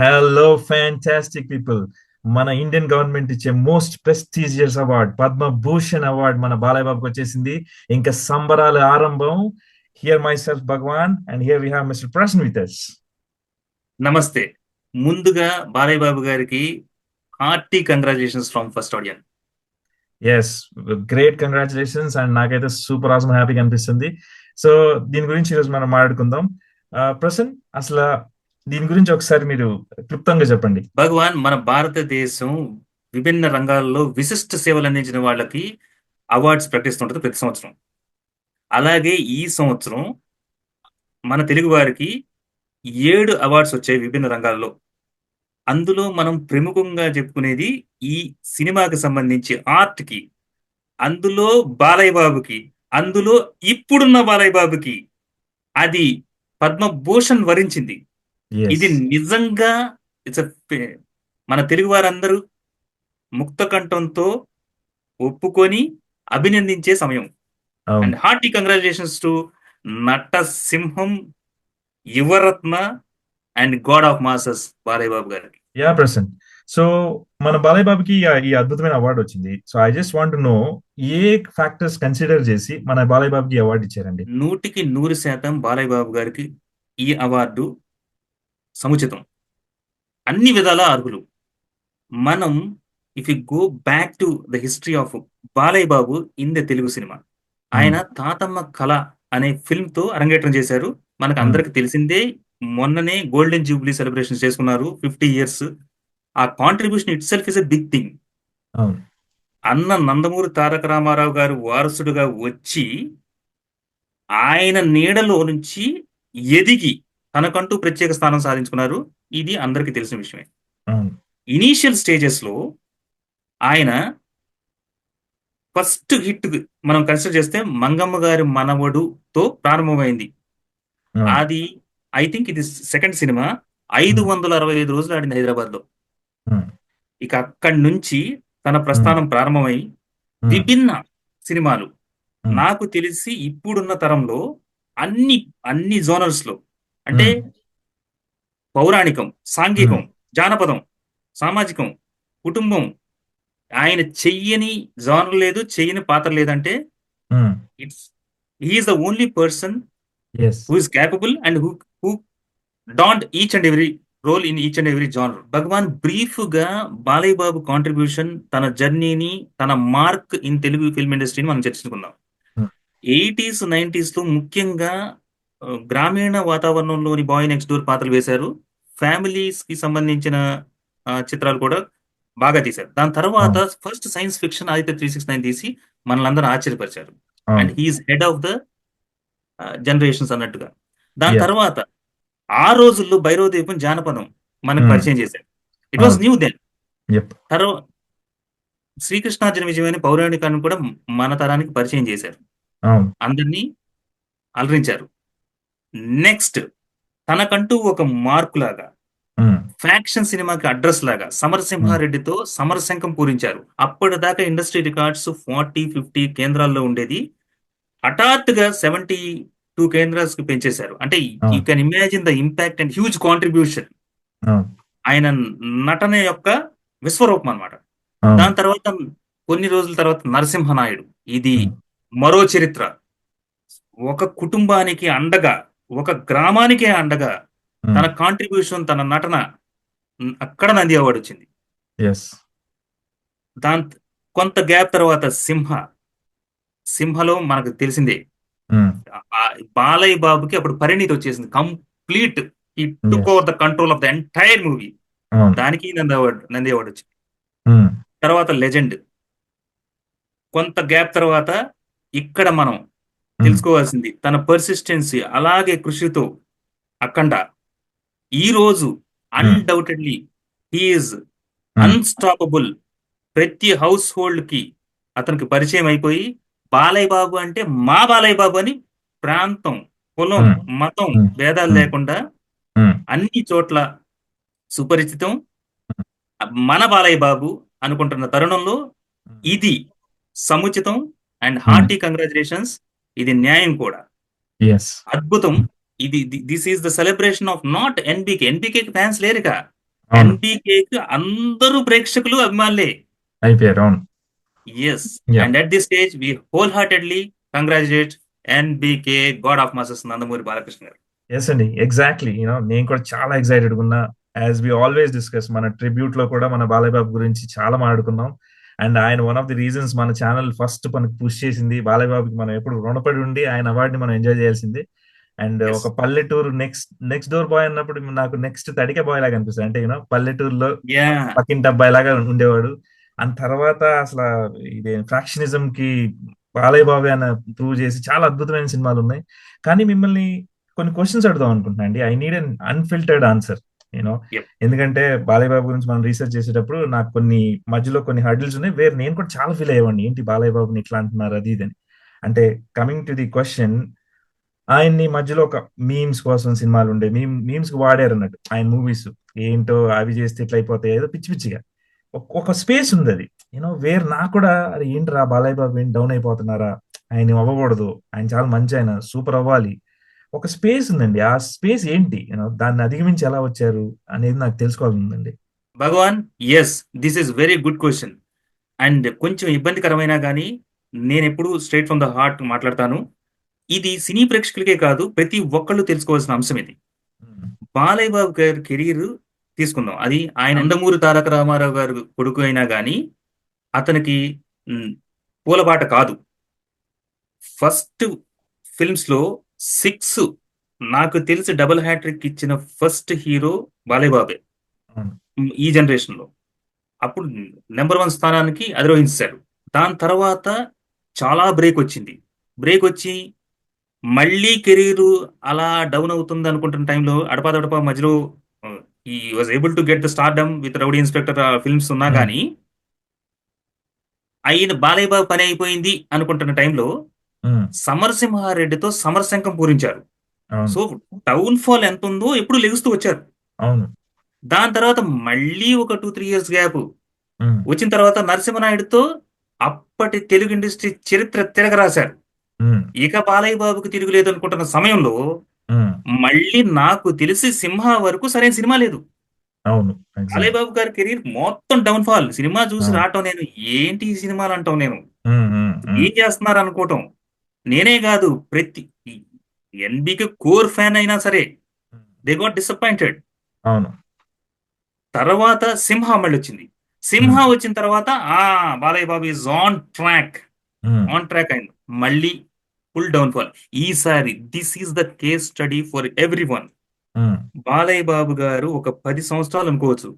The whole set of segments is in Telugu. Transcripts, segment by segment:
హలో ఫ్యాంటాస్టిక్ పీపుల్ మన ఇండియన్ గవర్నమెంట్ ఇచ్చే most prestigious award Padma Bhushan award మన బాలయ్య బాబుకి వచ్చేసింది. ఇంకా సంబరాల ఆరంభం. Here myself Bhagavan and here we have mister Prasan with us నమస్తే. ముందుగా బాలయ్య బాబు గారికి hearty congratulations from first audience great congratulations and నాకైతే సూపర్ ఆసమ్ హ్యాపీగా అనిపిస్తుంది సో దీని గురించి ఈరోజు మనం మాట్లాడుకుందాం. ప్రసన్ అసలు దీని గురించి ఒకసారి మీరు క్లుప్తంగా చెప్పండి. భగవాన్ మన భారతదేశం విభిన్న రంగాల్లో విశిష్ట సేవలు అందించిన వాళ్ళకి అవార్డ్స్ ప్రకటిస్తుంటుంది ప్రతి సంవత్సరం. అలాగే ఈ సంవత్సరం మన తెలుగు వారికి ఏడు అవార్డ్స్ వచ్చాయి విభిన్న రంగాల్లో. అందులో మనం ప్రముఖంగా చెప్పుకునేది ఈ సినిమాకి సంబంధించి ఆర్ట్కి అందులో బాలయ్య బాబుకి అందులో ఇప్పుడున్న బాలయ్య బాబుకి అది పద్మభూషణ్ వరించింది. ఇది నిజంగా ఇట్స్ మన తెలుగు వారందరూ ముక్త కంఠంతో ఒప్పుకొని అభినందించే సమయం. అండ్ హార్టీ కంగ్రాచులేషన్స్ టు నట సింహం Yuvaratna and god of masses Balayya Babu గారికి. యా ప్రసన్ సో మన బాలయ్య బాబుకి ఈ- అద్భుతమైన అవార్డు వచ్చింది. So I just want know a factors consider చేసి మన బాలయ్య బాబుకి అవార్డు ఇచ్చారండి? నూటికి నూరు శాతం బాలయ్య బాబు గారికి ఈ అవార్డు సముచితం. అన్ని విధాల అర్హులు. మనం if you go back to the history of Balayya Babu in the Telugu cinema. ఆయన తాతమ్మ కళ అనే ఫిల్మ్తో అరంగేట్రం చేశారు. మనకు అందరికి తెలిసిందే మొన్ననే గోల్డెన్ జూబ్లీ సెలబ్రేషన్ చేసుకున్నారు ఫిఫ్టీ ఇయర్స్ ఆ contribution itself is a big thing అన్న నందమూరి తారక రామారావు గారు వారసుడుగా వచ్చి ఆయన నీడలో నుంచి ఎదిగి తనకంటూ ప్రత్యేక స్థానం సాధించుకున్నారు. ఇది అందరికీ తెలిసిన విషయమే. ఇనీషియల్ స్టేజెస్లో ఆయన ఫస్ట్ హిట్ మనం కన్సిడర్ చేస్తే మంగమ్మ గారి మనవడుతో ప్రారంభమైంది. అది ఐ థింక్ ఇది సెకండ్ సినిమా ఐదు వందల అరవై ఐదు రోజులు ఆడింది హైదరాబాద్లో. ఇక అక్కడి నుంచి తన ప్రస్థానం ప్రారంభమై Hmm. విభిన్న సినిమాలు Hmm. నాకు తెలిసి ఇప్పుడున్న తరంలో అన్ని అన్ని జోనర్స్లో అంటే Hmm. పౌరాణికం సాంఘికం జానపదం సామాజికం కుటుంబం ఆయన చెయ్యని జానర్ లేదు చెయ్యని పాత్ర లేదంటే Hmm. It's he's the only person. Who is capable and who who don't each and every role in each and every genre Bhagavan బ్రీఫ్గా బాలయ్య బాబు కాంట్రిబ్యూషన్ తన జర్నీని తన మార్క్ ఇన్ తెలుగు ఫిల్మ్ ఇండస్ట్రీని మనం చర్చించుకుందాం. Hmm. ఎయిటీస్ నైన్టీస్లో ముఖ్యంగా గ్రామీణ వాతావరణంలోని బాయ్ నెక్స్ట్ డోర్ పాత్రలు వేశారు. ఫ్యామిలీస్కి సంబంధించిన చిత్రాలు కూడా బాగా తీశారు. దాని తర్వాత first science fiction Aditya three six nine తీసి మనల్ని అందరూ ఆశ్చర్యపరిచారు and he's head of the generations అన్నట్టుగా. దాని. తర్వాత ఆ రోజుల్లో భైరవదీపం జానపదం మనకు. పరిచయం చేశారు ఇట్ వాస్. New then. తర్వాత శ్రీకృష్ణార్జున విజయమైన పౌరాణికాన్ని కూడా మన తరానికి పరిచయం చేశారు అందరినీ అలరించారు నెక్స్ట్ తనకంటూ ఒక మార్కు లాగా. ఫ్యాక్షన్ సినిమాకి అడ్రస్ లాగా సమరసింహారెడ్డితో సమరశంఖం పూరించారు అప్పటిదాకా ఇండస్ట్రీ రికార్డ్స్ ఫార్టీ ఫిఫ్టీ కేంద్రాల్లో ఉండేది హఠాత్తుగా సెవెంటీ టూ కేంద్రాస్కి పెంచేశారు. అంటే. You can imagine the impact and huge contribution ఆయన నటన యొక్క విశ్వరూపం అన్నమాట. అవును దాని తర్వాత కొన్ని రోజుల తర్వాత నరసింహనాయుడు. ఇది. మరో చరిత్ర. ఒక కుటుంబానికి అండగా ఒక గ్రామానికే అండగా. తన కాంట్రిబ్యూషన్ తన నటన అక్కడ నంది అవార్డు వచ్చింది. దాని కొంత గ్యాప్ తర్వాత సింహ. సింహలో మనకు తెలిసిందే. బాలయ్య బాబుకి అప్పుడు పరిణితి వచ్చేసింది కంప్లీట్ ఈ took. Over the control of the entire movie దానికి నంది అవార్డు నంది అవార్డు వచ్చింది. తర్వాత లెజెండ్ కొంత గ్యాప్ తర్వాత ఇక్కడ మనం. తెలుసుకోవాల్సింది తన పర్సిస్టెన్సీ అలాగే కృషితో అఖండ ఈ రోజు అన్డౌటెడ్లీ హీఈస్. అన్స్టాపబుల్ ప్రతి హౌస్ హోల్డ్కి అతనికి పరిచయం అయిపోయి బాలయ్య బాబు అంటే మా బాలయ్య బాబు అని ప్రాంతం కులం. మతం. భేదాలు. లేకుండా. అన్ని చోట్ల సుపరిచితం మన బాలయ్య బాబు అనుకుంటున్న తరుణంలో ఇది సముచితం అండ్ హార్టీ కంగ్రాచులేషన్స్ ఇది న్యాయం కూడా. అద్భుతం ఇది this is the celebration of not NBK NBK fans అవును ఎన్బికే అందరూ ప్రేక్షకులు అభిమానులే అయిపోయారు yes. And at the stage we wholeheartedly congratulate NBK god of masses Nandamuri Balakrishna గారు. ఎస్ అండి ఎగ్జాక్ట్లీ యూనో నేను కూడా చాలా ఎక్సైటెడ్ ఉన్నా యాజ్ వి ఆల్వేస్ డిస్కస్ మన ట్రిబ్యూట్లో కూడా మన బాలయ్య బాబు గురించి చాలా మాట్లాడుకున్నాం. అండ్ ఆయన వన్ ఆఫ్ ది రీజన్స్ మన ఛానల్ ఫస్ట్ మనకి పుష్ చేసింది బాలయ్య బాబుకి మనం ఎప్పుడు రుణపడి ఉండి ఆయన అవార్డుని మనం ఎంజాయ్ చేయాల్సిందే. అండ్. ఒక పల్లెటూరు నెక్స్ట్ నెక్స్ట్ డోర్ బాయ్ అన్నప్పుడు నాకు నెక్స్ట్ తడికే బాయ్ లాగా అనిపిస్తుంది. అంటే యూనో పల్లెటూరులో పక్కింటి అబ్బాయి లాగా ఉండేవాడు. అండ్ తర్వాత అసలు ఇది ఫ్రాక్షనిజం కి బాలయ్య బాబు అని ప్రూవ్ చేసి చాలా అద్భుతమైన సినిమాలు ఉన్నాయి. కానీ మిమ్మల్ని కొన్ని క్వశ్చన్స్ అడుగుదాం అనుకుంటున్నా అండి. I need un unfiltered answer you know. ఎందుకంటే బాలయ్య బాబు గురించి మనం రీసెర్చ్ చేసేటప్పుడు నాకు కొన్ని మధ్యలో కొన్ని హర్డిల్స్ ఉన్నాయి. వేరే నేను కూడా చాలా ఫీల్ అయ్యేవాడిని. ఏంటి బాలయ్య బాబుని ఇట్లా అంటున్నారు అది ఇది అని. అంటే కమింగ్ టు ది క్వశ్చన్ ఆయన్ని మధ్యలో ఒక మీమ్స్ కోసం సినిమాలు ఉండే మీమ్ మీమ్స్కి వాడారు అన్నట్టు. ఆయన మూవీస్ ఏంటో అవి చేస్తే ఇట్లా అయిపోతాయి. ఏదో పిచ్చి పిచ్చిగా. ఒక స్పేస్ ఉంది అది. యూనో వేర్ నాకు కూడా అరే ఏంట్రా బాలయ్య బాబు ఏంటి డౌన్ అయిపోతున్నారా? ఆయన అవ్వకూడదు. ఆయన చాలా మంచి ఆయన సూపర్ అవ్వాలి. ఒక స్పేస్ ఉందండి. ఆ స్పేస్ ఏంటి? యూనో దాన్ని అధిగమించి ఎలా వచ్చారు అనేది నాకు తెలుసుకోవాలని ఉందండి. Bhagavan yes this is very good question and కొంచెం ఇబ్బందికరమైన కానీ నేను ఎప్పుడు స్ట్రైట్ ఫ్రమ్ ద హార్ట్ మాట్లాడతాను. ఇది సినీ ప్రేక్షకులకే కాదు ప్రతి ఒక్కళ్ళు తెలుసుకోవాల్సిన అంశం ఇది. బాలయ్య బాబు గారి కెరీర్ తీసుకుందాం. అది ఆయన నందమూరి తారక రామారావు గారు కొడుకు అయినా కానీ అతనికి పూలబాట కాదు. ఫస్ట్ ఫిల్మ్స్లో సిక్స్ నాకు తెలిసి డబుల్ హ్యాట్రిక్ ఇచ్చిన ఫస్ట్ హీరో బాలయ్య బాబే అవును. మ్, ఈ జనరేషన్లో అప్పుడు నెంబర్ వన్ స్థానానికి అధిరోహించాడు దాని తర్వాత చాలా బ్రేక్ వచ్చింది. బ్రేక్ వచ్చి మళ్ళీ కెరీర్ అలా డౌన్ అవుతుంది అనుకుంటున్న టైంలో అడపాదడపా మధ్యలో ఈ was able to get the stardom with rowdy inspector films ఉన్నా. కానీ అయిన బాలయ్య బాబు పని అయిపోయింది అనుకుంటున్న టైంలో సమరసింహారెడ్డితో సమరశంకం పూరించారు. సో డౌన్ ఫాల్ ఎంత ఉందో ఎప్పుడు లెగుస్తూ వచ్చారు. అవును. దాని తర్వాత మళ్ళీ ఒక టూ త్రీ ఇయర్స్ గ్యాప్. వచ్చిన తర్వాత నరసింహనాయుడుతో అప్పటి తెలుగు ఇండస్ట్రీ చరిత్ర తిరగరాశారు ఇక బాలయ్య బాబుకి తిరుగులేదు అనుకుంటున్న సమయంలో మళ్ళీ నాకు తెలిసి సింహ వరకు సరైన సినిమా లేదు. అవును exactly. బాబు గారి కెరీర్ మొత్తం డౌన్ ఫాల్ సినిమా చూసి. రావటం నేను ఏంటి ఈ సినిమాలు అంటాం నేను? ఏం చేస్తున్నారు అనుకోవటం? నేనే కాదు ప్రతి ఎన్బికి కోర్ ఫ్యాన్ అయినా సరే దే గోట్ డిసప్పాయింటెడ్. అవును. తర్వాత సింహ మళ్ళీ వచ్చింది. సింహ. వచ్చిన తర్వాత ఆ Balayya Babu is on track on track అయింది. మళ్ళీ ఫుల్ డౌన్ ఫాల్ ఈసారి this is the case study for everyone Balayya Babu గారు ఒక పది సంవత్సరాలు అనుకోవచ్చు.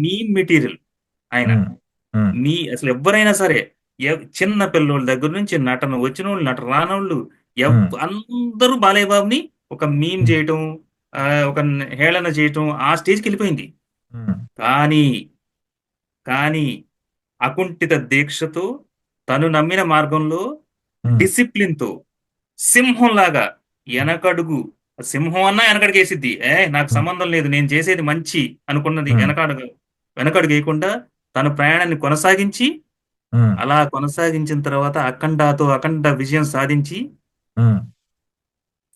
మీ మెటీరియల్ ఆయన మీ అసలు ఎవరైనా సరే చిన్న పిల్లోళ్ళ దగ్గర నుంచి నటన వచ్చిన వాళ్ళు నట రానోళ్ళు. అందరూ బాలయ్య బాబుని ఒక మీమ్. చేయటం ఆ, ఒక హేళన చేయటం ఆ స్టేజ్కి వెళ్ళిపోయింది. కానీ కానీ అకుంఠిత దీక్షతో తను నమ్మిన మార్గంలో ఉమ్, డిసిప్లిన్తో సింహం లాగా వెనకడుగు సింహం అన్నా వెనకడుగు వేసిద్ది. ఏ నాకు. సంబంధం లేదు నేను చేసేది మంచి అనుకున్నది. వెనకడుగు వెనకడుగు వేయకుండా తన ప్రయాణాన్ని కొనసాగించి అలా కొనసాగించిన తర్వాత అఖండతో అఖండ విజయం సాధించి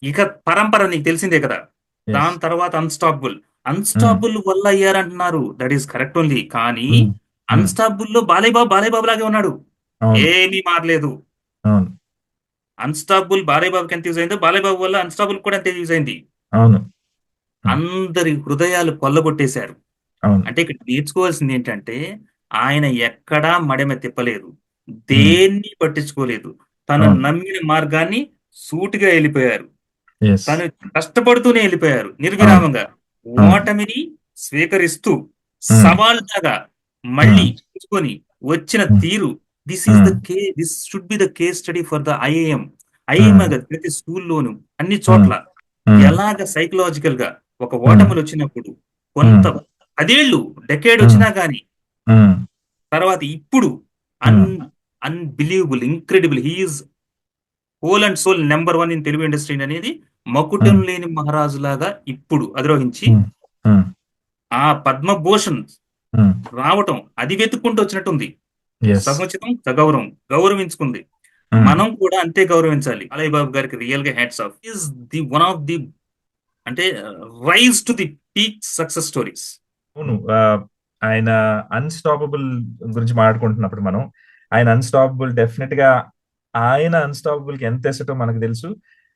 ఇక పరంపర నీకు తెలిసిందే కదా. దాని తర్వాత అన్స్టాపబుల్ అన్స్టాపబుల్ వల్ల అయ్యారంటున్నారు దట్ ఈస్ కరెక్ట్ ఓన్లీ కానీ ఉమ్, అన్స్టాపబుల్లో బాలయ్య బాబు బాలయ్య బాబు లాగే ఉన్నాడు ఏమీ మారలేదు. అవును అన్స్టాపబుల్ బాలయ్య బాబుకి ఎంత యూజ్ అయిందో బాలయ్య బాబు వల్ల అన్స్టాపబుల్ కూడా అంతే యూజ్ అయింది? అవును. అందరి హృదయాలు కొల్లగొట్టేశారు. అంటే ఇక్కడ నేర్చుకోవాల్సింది ఏంటంటే ఆయన ఎక్కడా మడమ తిప్పలేదు. దేన్ని పట్టించుకోలేదు. తను. నమ్మిన మార్గాన్ని సూటిగా వెళ్ళిపోయారు. తను కష్టపడుతూనే వెళ్ళిపోయారు నిర్విరామంగా. ఓటమిని స్వీకరిస్తూ సవాలుగా మళ్ళీ చూసుకొని వచ్చిన. తీరు this is the K this should be the case study for the IIM IIM Hmm. ప్రతి స్కూల్లోను అన్ని చోట్ల ఎలాగ సైకలాజికల్గా ఒక ఓటములు వచ్చినప్పుడు కొంత పదేళ్ళు డెకేడ్ వచ్చినా గానీ తర్వాత ఇప్పుడు un unbelievable incredible he's whole and soul number one in Telugu industry అనేది మకుటం లేని మహారాజు లాగా ఇప్పుడు అధిరోహించి ఆ పద్మభూషణ్ రావటం అది వెతుక్కుంటూ వచ్చినట్టుంది. సముచితం సగౌరవం గౌరవించుకుంది. Hmm. మనం కూడా అంతే గౌరవించాలి. అలయ్ బాబు గారికి రియల్గా hats off is the one of the అంటే rise to the peak success stories అవును ఆ, ఆయన అన్స్టాపబుల్ గురించి మాట్లాడుకుంటున్నప్పుడు మనం ఆయన అన్స్టాపబుల్ డెఫినెట్గా ఆయన అన్స్టాపబుల్కి ఎంత ఎసటో మనకు తెలుసు.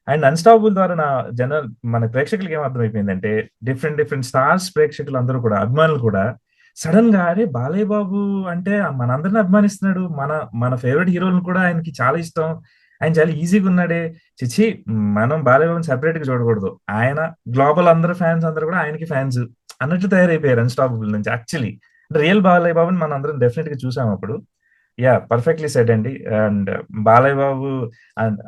అండ్ అన్స్టాపబుల్ ద్వారా నా జనరల్ మన ప్రేక్షకులకి ఏం అర్థమైపోయిందంటే డిఫరెంట్ డిఫరెంట్ స్టార్స్ ప్రేక్షకులు అందరూ కూడా అభిమానులు కూడా సడన్గా అరే బాలయ్య బాబు అంటే మనందరిని అభిమానిస్తున్నాడు. మన మన ఫేవరెట్ హీరోలను కూడా ఆయనకి చాలా ఇష్టం. ఆయన చాలా ఈజీగా ఉన్నాడే. చిచి మనం బాలయ్య బాబుని సెపరేట్గా చూడకూడదు. ఆయన గ్లోబల్ అందరు ఫ్యాన్స్ అందరు కూడా ఆయనకి ఫ్యాన్స్ అన్నట్టు తయారైపోయారు అన్స్టాపబుల్ నుంచి యాక్చువల్లీ. రియల్ బాలయ్య బాబుని మనం అందరం డెఫినెట్గా చూసాం అప్పుడు. యా పర్ఫెక్ట్లీ సెట్ అండి. అండ్ బాలయ్య బాబు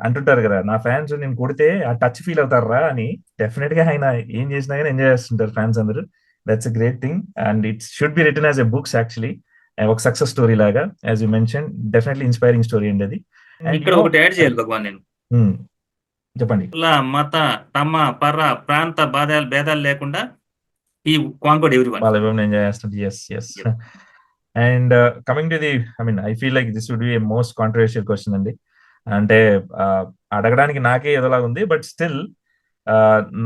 అంటుంటారు కదా నా ఫ్యాన్స్ నేను కొడితే ఆ టచ్ ఫీల్ అవుతారా? అని. డెఫినెట్గా ఆయన ఏం చేసినా కానీ ఎంజాయ్ చేస్తుంటారు ఫ్యాన్స్ అందరూ. That's a great thing and it should be return as a books actually ఒక సక్సెస్ స్టోరీ లాగా as you mention definitely inspiring story అండి అది And ఇక్కడ ఒకటి యాడ్ చేయాలి భగవాన్ నేను. Hmm. చెప్పండి. మత తమ పర ప్రాంత బాధాలు భేదాలు లేకుండా ఈ కాంకోడ్ ఎవ్రీ బాబుని ఎంజాయ్ చేస్తుంది yes yes. And coming to the I mean I feel like this would be most controversial question అండి. అంటే uh, అడగడానికి నాకే ఏదోలా ఉంది బట్ స్టిల్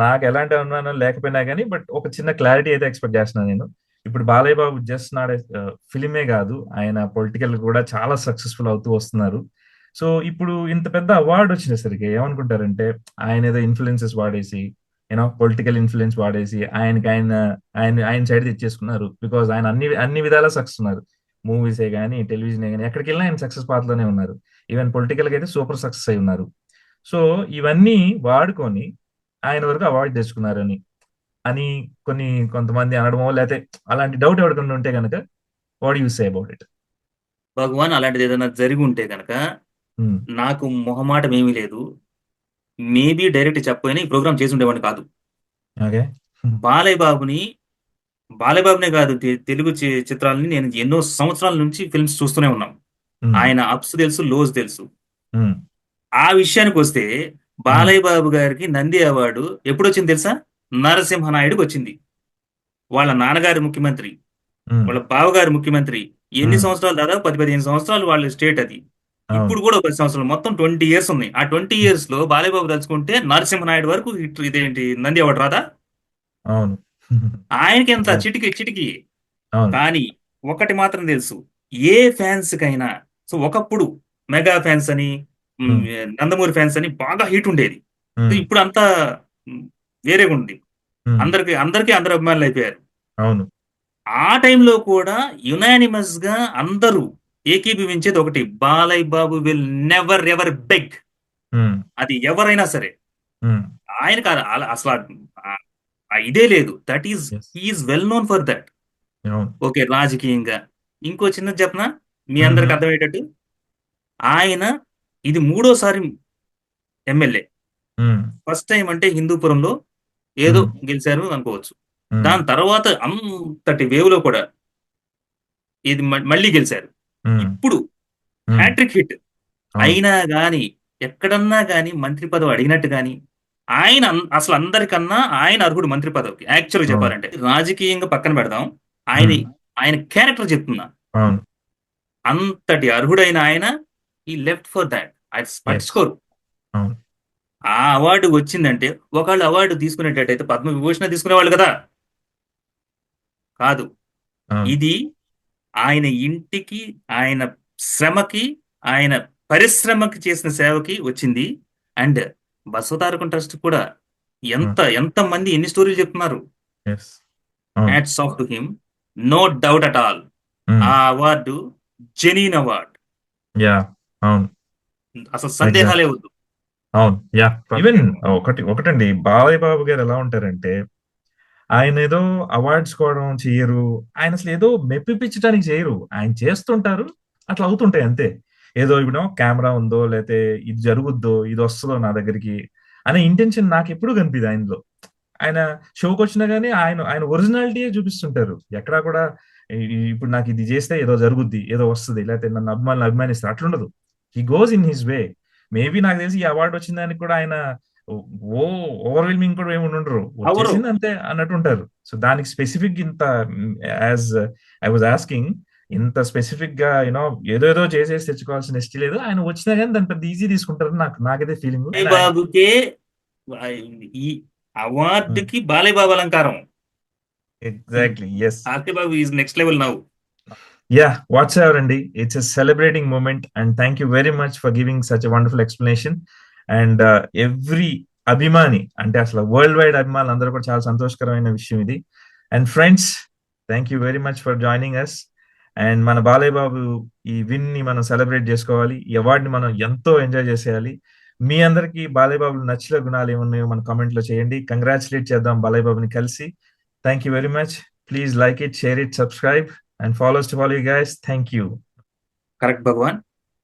నాకు ఎలాంటి అనుమానం లేకపోయినా కానీ బట్ ఒక చిన్న క్లారిటీ అయితే ఎక్స్పెక్ట్ చేస్తున్నాను నేను. ఇప్పుడు బాలయ్య బాబు జస్ట్ నాడే ఫిలిమే కాదు ఆయన పొలిటికల్ కూడా చాలా సక్సెస్ఫుల్ అవుతూ వస్తున్నారు. సో ఇప్పుడు ఇంత పెద్ద అవార్డు వచ్చినసరికి ఏమనుకుంటారంటే ఆయన ఏదో ఇన్ఫ్లుయెన్సెస్ వాడేసి యూనో పొలిటికల్ ఇన్ఫ్లుయెన్స్ వాడేసి ఆయనకి ఆయన ఆయన ఆయన సైడ్ తెచ్చేసుకున్నారు. బికాజ్ ఆయన అన్ని అన్ని విధాలా సక్సెస్ ఉన్నారు. మూవీసే కానీ టెలివిజనే కానీ ఎక్కడికి వెళ్ళినా ఆయన సక్సెస్ పాత్రలోనే ఉన్నారు. ఈవెన్ పొలిటికల్ అయితే సూపర్ సక్సెస్ అయి ఉన్నారు. సో ఇవన్నీ వాడుకొని ఆయన వరకు అవార్డు తెచ్చుకున్నారని అని కొన్ని కొంతమంది అనడమో లేకపోతే అలాంటి డౌట్ ఎవరికన్నా ఉంటే కనుక what you say about it Bhagavan అలాంటిది ఏదైనా జరిగి ఉంటే గనక నాకు మొహమాటం ఏమీ లేదు. మేబీ డైరెక్ట్ చెప్పపోయినా ఈ ప్రోగ్రామ్ చేసి ఉండేవాడిని కాదు. బాలయ్య బాబుని బాలయ్య బాబునే కాదు తెలుగు చిత్రాలని నేను ఎన్నో సంవత్సరాల నుంచి ఫిల్మ్స్ చూస్తూనే ఉన్నాం. ఆయన అప్స్ తెలుసు లోస్ తెలుసు. ఆ విషయానికి వస్తే బాలయ్య బాబు గారికి నంది అవార్డు ఎప్పుడు వచ్చింది తెలుసా? నరసింహనాయుడుకి వచ్చింది. వాళ్ళ నాన్నగారి ముఖ్యమంత్రి వాళ్ళ బావగారి ముఖ్యమంత్రి. ఎన్ని. సంవత్సరాలు? దాదాపు పది పదిహేను సంవత్సరాలు వాళ్ళ స్టేట్ అది. ఇప్పుడు కూడా ఒక పది సంవత్సరాలు. మొత్తం ట్వంటీ ఇయర్స్ ఉన్నాయి. ఆ ట్వంటీ ఇయర్స్లో బాలయ్య బాబు తలుచుకుంటే నరసింహనాయుడు వరకు హిట్ ఇదేంటి? నంది అవార్డు రాదా? ఆయనకి ఎంత. చిటికి చిటికి. కానీ ఒకటి మాత్రం తెలుసు. ఏ ఫ్యాన్స్ కైనా సో ఒకప్పుడు మెగా ఫ్యాన్స్ అని. నందమూరి ఫ్యాన్స్ అని బాగా హీట్ ఉండేది. ఇప్పుడు అంతా వేరేగా ఉంది అందరికి అందరికీ అందరు అభిమానులు అయిపోయారు. అవును. ఆ టైంలో కూడా యునానిమస్గా అందరూ ఏకీభవించేది ఒకటి Balayya Babu will never ever beg అది ఎవరైనా సరే. ఆయనకు అసలు ఇదే లేదు. That is. He's well known for that okay రాజకీయంగా. ఇంకో చిన్నది చెప్పనా? మీ అందరికి. అర్థమయ్యేటట్టు? ఆయన ఇది మూడోసారి ఎమ్మెల్యే. ఫస్ట్ టైం అంటే హిందూపురంలో ఏదో. గెలిచారు అనుకోవచ్చు. దాని తర్వాత అంతటి వేవ్లో కూడా ఇది మళ్ళీ గెలిచారు. ఇప్పుడు హ్యాట్రిక్ హిట్. అయినా గాని ఎక్కడన్నా గాని మంత్రి పదవి అడిగినట్టు గాని ఆయన అసలు అందరికన్నా ఆయన అర్హుడు మంత్రి పదవికి. యాక్చువల్ అవును. చెప్పాలంటే రాజకీయంగా పక్కన పెడదాం. ఆయన. ఆయన క్యారెక్టర్ చెప్తున్నా. అంతటి అర్హుడైన ఆయన ఈ లెఫ్ట్ ఫర్ దాట్ పట్టించుకోరు. ఆ అవార్డు వచ్చిందంటే ఒకళ్ళు అవార్డు తీసుకునేటట్టయితే పద్మ విభూషణ తీసుకునేవాళ్ళు కదా. కాదు. ఇది ఆయన ఇంటికి ఆయన శ్రమకి ఆయన పరిశ్రమకి చేసిన సేవకి వచ్చింది. అండ్ బసవతారకం ట్రస్ట్ కూడా ఎంత ఎంత మంది ఎన్ని స్టోరీలు చెప్తున్నారు? Yes. అవును. Hats off to him no doubt at all ఆ అవార్డు జెనీన్ అవార్డ్. యా అవును. అసలు సందేహాలే వద్దు అవును. యా. ఈవెన్ ఒకటి ఒకటండి. బాలయ్య బాబు గారు ఎలా ఉంటారంటే ఆయన ఏదో అవార్డ్స్ కోవడం చేయరు. ఆయన అసలు ఏదో మెప్పిపించడానికి చేయరు. ఆయన చేస్తుంటారు. అట్లా అవుతుంటాయి అంతే. ఏదో ఇప్పుడు కెమెరా ఉందో లేతే ఇది జరుగుద్దో ఇది వస్తుందో నా దగ్గరికి అనే ఇంటెన్షన్ నాకు ఎప్పుడు కనిపిది ఆయనలో. ఆయన షోకి వచ్చినా గానీ ఆయన ఆయన ఒరిజినాలిటీయే చూపిస్తుంటారు. ఎక్కడా కూడా ఇప్పుడు నాకు ఇది చేస్తే ఏదో జరుగుద్ది ఏదో వస్తుంది లేకపోతే నన్ను అభిమానులు అభిమానిస్తారు. అట్లుండదు. He goes in his way maybe నాకు తెలిసి ఈ అవార్డు వచ్చిన దానికి కూడా ఆయన ఓ ఓవర్వెల్మింగ్ కూడా ఏమి ఉండరు. వచ్చేసింది అంతే అన్నట్టు ఉంటారు. సో దానికి స్పెసిఫిక్ ఇంత యాజ్ ఐ వాజ్ ఆస్కింగ్ ఇంత స్పెసిఫిక్గా యూనో ఏదేదో చేసేసి తెచ్చుకోవాల్సిన హిస్టరీ లేదు. ఆయన వచ్చినా కానీ దాని పెద్ద ఈజీ తీసుకుంటారని నాకు నాకైతే ఫీలింగ్ బాబుకే ఈ అవార్డుకి బాలయ్య బాబు అలంకారం. Exactly yes Karthi Babu is next level నవ్వు యా వాట్స్ ఎవర్ అండి it's a celebrating moment and thank you very much for giving such wonderful explanation and every అభిమాని అంటే అసలు వరల్డ్ వైడ్ అభిమానులు అందరూ కూడా చాలా సంతోషకరమైన విషయం ఇది and friends thank you very much for joining us and మన బాలయ్య బాబు ఈ విన్ని మనం సెలబ్రేట్ చేసుకోవాలి ఈ అవార్డుని మనం ఎంతో ఎంజాయ్ చేసేయాలి మీ అందరికి బాలయ్య బాబు నచ్చిన గుణాలు ఏమున్నాయో మన కామెంట్లో చేయండి. కంగ్రాచులేట్ చేద్దాం బాలయ్య బాబుని కలిసి. Thank you very much please like it share it subscribe and follows to follow you guys thank you correct Bhagavan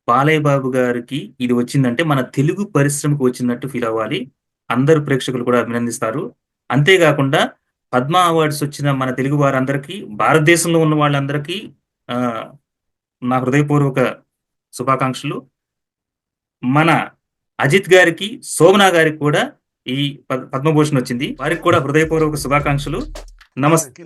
Balayya Babu గారికి ఇది వచ్చిందంటే మన తెలుగు పరిశ్రమకు వచ్చినట్టు ఫీల్ అవ్వాలి. అందరు ప్రేక్షకులు కూడా అభినందిస్తారు. అంతేకాకుండా పద్మ అవార్డ్స్ వచ్చిన మన తెలుగు వారందరికీ భారతదేశంలో ఉన్న వాళ్ళందరికీ ఆ, నా హృదయపూర్వక శుభాకాంక్షలు. మన అజిత్ గారికి శోభనా గారికి కూడా ఈ పద్- పద్మభూషణ్ వచ్చింది. వారికి కూడా హృదయపూర్వక శుభాకాంక్షలు. నమస్తే